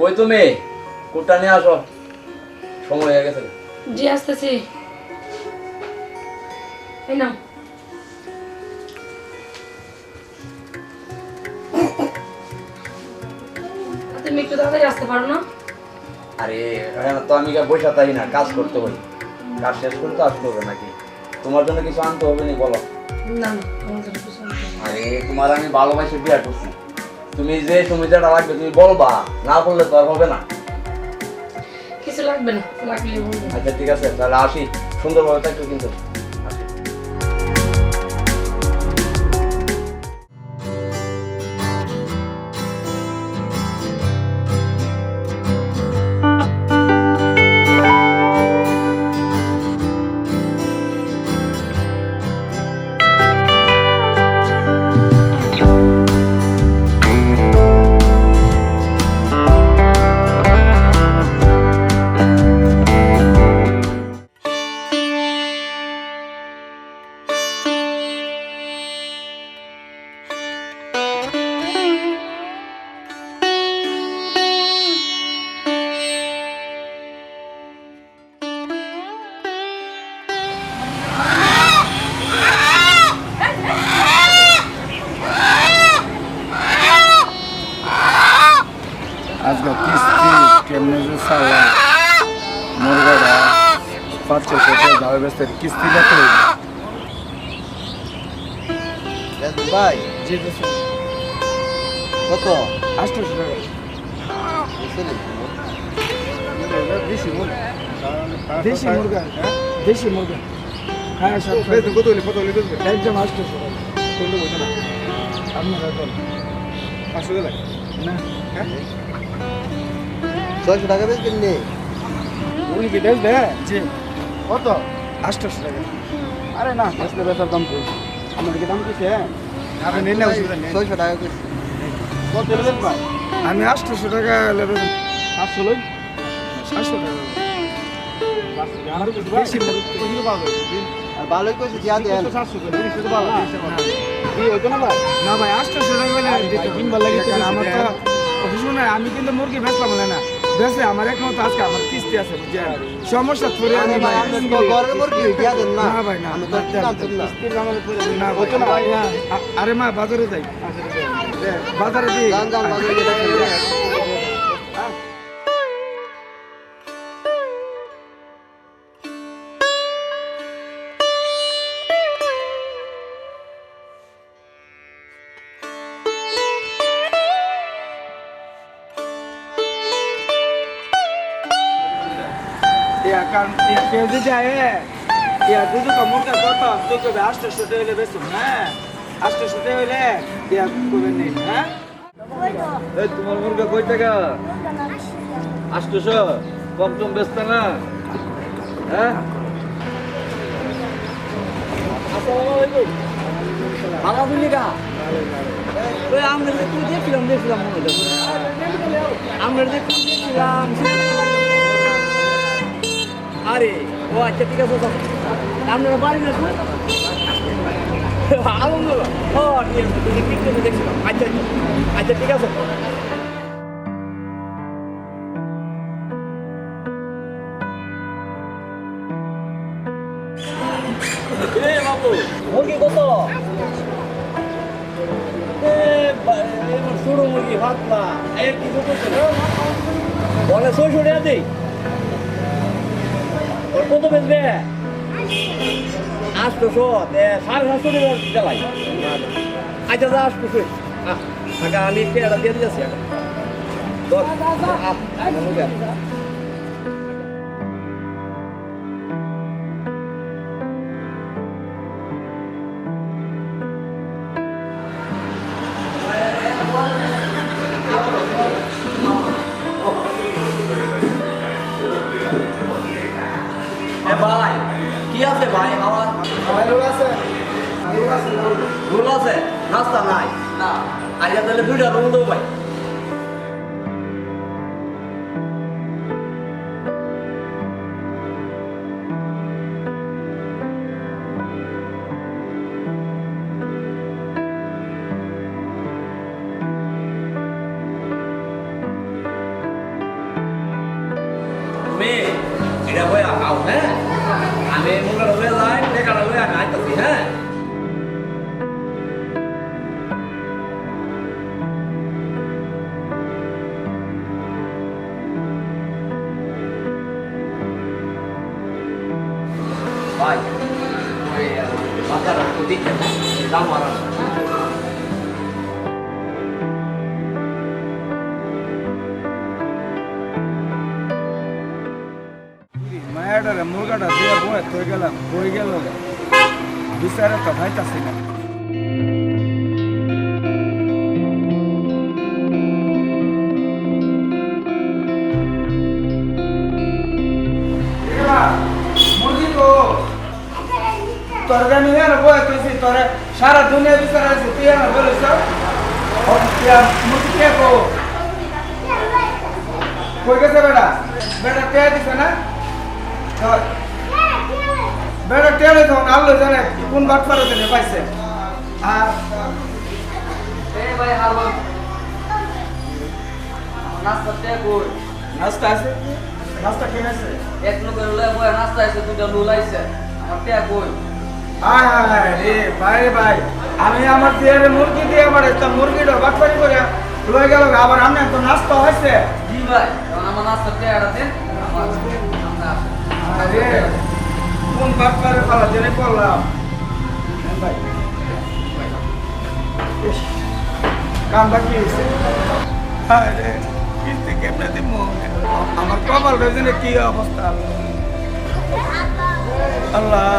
কই তুমি? কুটটা নিয়ে আসো। সময় হয়ে গেছে। জি আসতেছি। এই নাও। তুমি একটু তাড়াতাড়ি আসতে পারো না? আরে এখানে তো আমি বসে তাই না কাজ করতে হবে কাজ শেষ করে তো আসতে হবে নাকি? তোমার জন্য কিছু আনতে হবে নি বলো? না না আমার জন্য কিছু আনতে হবে না। আরে তোমার আমি ভালোবাসে বিয়ে করছি। তুমি যে সুবিধাটা লাগবে তুমি বলবা না বললে তো আর হবে না। কিছু লাগবে না লাগলে আচ্ছা ঠিক আছে তাহলে আসি। সুন্দরভাবে থাকবে কিন্তু। আজকে কিস্তি কেমনে যে সালা মুরগাটা পাচ্ছে সেটা যাবে বেসতে কিস্তি দেখতে ভাই জি কত? আটশোশো টাকা। দেশি মুরগা? দেশি মুরগা। দেশি মুরগা। হ্যাঁ সব কত হলে কত হলে একদম আটশোশো টাকা। আপনারা পাঁচশো টাকা না। ছয়শো টাকা বেচবেন নি উনি কি বেচবে? জি। কত? আটশোশো টাকা। আরে না বেচলে বেচার দাম বলছি আমার কি দাম কিছু আপনি অসুবিধা নেই। ছয়শো টাকা বেচছি কত নেবেন ভাই? আমি আটশোশো টাকা নেবেন পাঁচশো লই? সাতশো টাকা। বেশি ভালোই কইছে দিয়া দেন। না। ভাই? আটশোশো টাকা কিনবার লাগে আমার নাই আমি কিন্তু মুরগি বেচলাম না বেচে আমার একমাত্র আজকে আমার কিস্তি আছে বুঝছেন? সমস্যা আমি ভাই না ভাই না ভাই আ- আরে মা বাজারে যাই। বাজারে দিই। Ya kan ikinci de ya dudu da muka zata duka da hasta shi dole be sun ha hasta shi dole ya kuben ne ha এই তোমার মুরগা কই টাকা আষ্টশো কম টম ব্যস্ত না হ্যাঁ আসসালামু আলাইকুম ভালো আছেন গা ওই আমরা যে তুই দিয়েছিলাম দিয়েছিলাম আমরা যে তুই দিয়েছিলাম আরে ও আচ্ছা ঠিক আছে। আপনারা বাড়ি না আলহামদুলিল্লাহ ও ঠিক আছে দেখছিলাম। আচ্ছা আচ্ছা। আচ্ছা ঠিক আছে। মুরগি কত? ছোট মুরগি পাতলা এক কিছু করছে না বলে ছয়শো টাকা কত বেচবে আটশোশো সাড়ে সাতশো টাকা জ্বালাই আচ্ছা যা আটশোশো টাকা আমি পেয়ারা দিয়ে দিয়েছি এখন ধর আছে রুল আছে? রাস্তা নাই। না। আইয়া তাহলে দুইটা রুল দেবো ভাই। এটা হয়ে আও হ্যাঁ? আমি মনে হয়ে যাই টেকাটা লয়ে আমি আইতেছি হ্যাঁ? ভাই ওই বাজারটা একটু দিকে দাম মারা মায়াটারে মুরগাটা দিয়ে বয়ে তো গেলাম বই গেল বিচারে তো ভাইতাছি না তোর গানি না বয়ে তুই তোরে সারা দুনিয়া বিচারে আছে তুই আমার বলিস কো কই গেছে বেটা? বেটা কে দিছে না? বেটা টেলে তখন আল্লাহ জানে কোন বাট পারে জানে পাইছে। আর ভাই হারবাম নাস্তা তে কই? নাস্তা আছে? নাস্তা কে আছে এক লোকের লয়ে বয়ে নাস্তা আছে আমার কই? আয় হায় রে ভাই ভাই। আমি আমার মুরগি দিয়ে মুরগিটা বাটপারি করে গেল আবার আমি তো নাস্তা হয়েছে। জি ভাই আমার নাস্তা দেন আরে কোন বাটপারে জেনে পড়লাম ভাই। কাম বাকি হয়েছে? আরে কিস্তি কেমনে দিব আমার কপাল রয়েছে কি অবস্থা? আল্লাহ।